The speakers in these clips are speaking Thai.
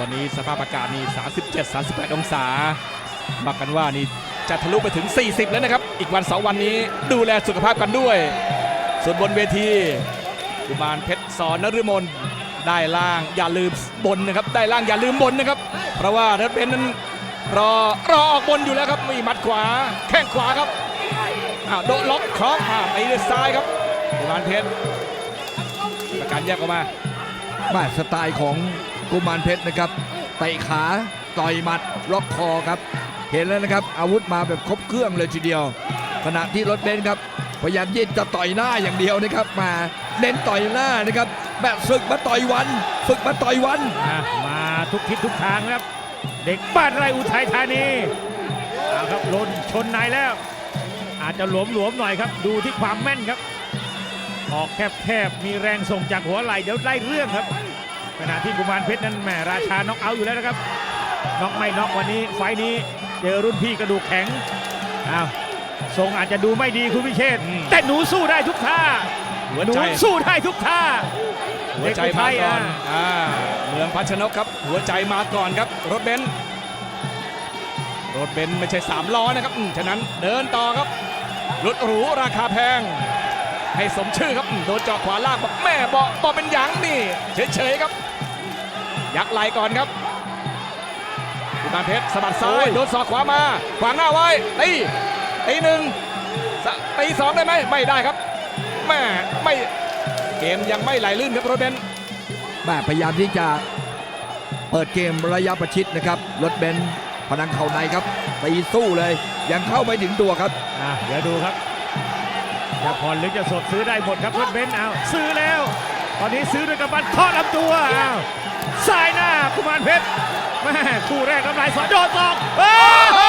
วันนี้สภาพอากาศนี่ 37 38 องศามากันว่านี่จะทะลุไปถึง 40 แล้วนะครับ อีกวัน2วันนี้ดูแลสุขภาพกันด้วย ส่วนบนเวทีกุมารเพชรสอนนฤมลได้ล่างอย่าลืมบนนะครับ ได้ล่างอย่าลืมบนนะครับ เพราะว่าเรดเบนนั้นรอรอออกบนอยู่แล้วครับ มีหมัดขวา แข้งขวาครับอ้าวโดนล็อกคล้องอ่าตีด้วยซ้ายครับกุมารเพชรประการแยกออกมามาสไตล์ของ กุมารเพชรนะครับเตะขาต่อยหมัดล็อกคอครับ เห็นแล้วนะครับ อาวุธมาแบบครบเครื่องเลยทีเดียว ขณะที่รถเบนซ์ครับพยายามที่จะต่อยหน้าอย่างเดียวนะครับ มาเน้นต่อยหน้านะครับแบบฝึกมาต่อยวัน ฝึกมาต่อยวัน อะมาทุกทิศทุกทางครับ เด็กบ้านไรอุทัยธานีเอาครับลนชนในแล้ว อาจจะหลวมหลวมๆหน่อยครับ ดูที่ความแม่นครับ ออกแคบๆมีแรงส่งจากหัวไหล่เดี๋ยวได้เรื่องครับ ขณะที่กุมารเพชรนั้นแหมราชาน็อกเอาท์อยู่แล้วนะครับน็อกไม่น็อกวันนี้ไฟล์นี้เจอรุ่นพี่กระดูกแข็งอ้าวทรงอาจจะดูไม่ดีคุณพิเชษฐ์อืมแต่หนูสู้ได้ทุกท่าหัวหนูใจสู้ได้ทุกท่าหัวใจเด็กอุทัมายก่อนอะอ่าเมืองพัชนกครับ หัวใจมาก่อนครับ รถเบนซ์รถเบนซ์ไม่ใช่สามล้อนะครับอืมฉะนั้นเดินต่อครับรถหรูราคาแพง ให้สมชื่อครับอืมโดนเจาะขวาล่างบอกแม่บอกบอกเป็นหยังนี่เฉยๆครับ ยักไหลก่อนครับกุมารเพชรสะบัดซ้ายโดนศอกขวามาขวางหน้าไว้ตีตีหนึ่งสะตีสองได้ไหมไม่ได้ครับแม่ไม่เกมยังไม่ไหลลื่นครับรถเบนซ์แม่พยายามที่จะเปิดเกมระยะประชิดนะครับรถเบนซ์พนังเข่าในครับตีสู้เลยยังเข้าไม่ถึงตัวครับอะเดี๋ยวดูครับ จะผ่อนหรือจะสดซื้อได้หมดครับรถเบนซ์เอาซื้อแล้ว ตอนนี้ซื้อด้วยกำปั้นทอดลำตัวอ้าวสายหน้ากุมารเพชรแม่คู่แรกน้ำลายสอดโดนศอกโอ้โห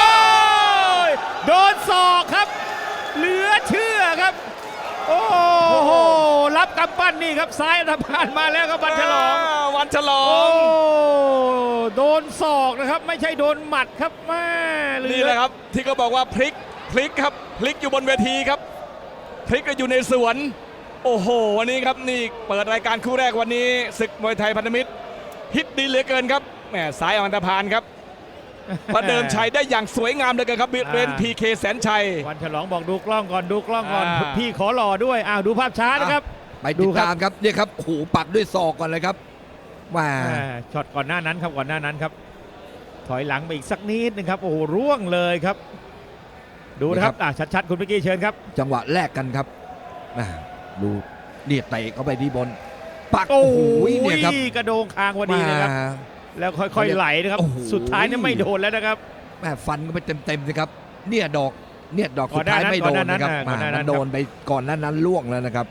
โดนศอกครับ เหลือเชื่อครับ โอ้โหรับกำปั้นนี่ครับซ้ายอันธพาลมาแล้วครับบันฉลองาวันฉลอโอ้งโดนศอกนะครับ ไม่ใช่โดนหมัดครับแม่เหลือนี่แหละครับ ที่เขาบอกว่าพลิกพลิกครับ พลิกอยู่บนเวทีครับ พลิกก็อยู่ในสวน โอ้โห วันนี้ครับนี่เปิดรายการคู่แรกวันนี้ศึกมวยไทยพันธมิตร ฮิตดีเหลือเกินครับแหมสายอมันตพานครับประเดิมชัยได้อย่างสวยงามเหลยกันครับบิดเรนอ่าพีเคแสนชัย วันฉลองบอกดูกล้องก่อนดูกล้องก่อน อ่า พี่ขอหล่อด้วยอ้าวดูภาพช้านะครับ ไปดูติดครับ ตามครับเนี่ยครับขู่ปักด้วยศอกก่อนเลยครับว่าแหม่ช็อตก่อนหน้านั้นครับก่อนหน้านั้นครับ ถอยหลังไปอีกสักนิดนึงครับ โอ้โหร่วงเลยครับ ดูนะครับอะชัดๆ คุณเมื่อกี้เชิญครับ จังหวะแรกกันครับอ่าดูเนี่ยเตะเข้าไปที่บนปักโอ้โอ้โหโหเนี่ยครับกระโดงคางพอดีเลยครับมาแล้วค่อยๆไหลนะครับโอ้โหสุดท้ายเนี่ยไม่โดนแล้วนะครับแม่ฟันก็ไปเต็มๆนะครับ เนี่ยดอกเนี่ยดอกก่สุอนดหน้าท้ายนั้นไม่โดนนะครับก่อนหน้านั้นมาก่อนหน้านั้นมันโดนไปก่อนหนั้นนั้นล่วงแล้วนะครับ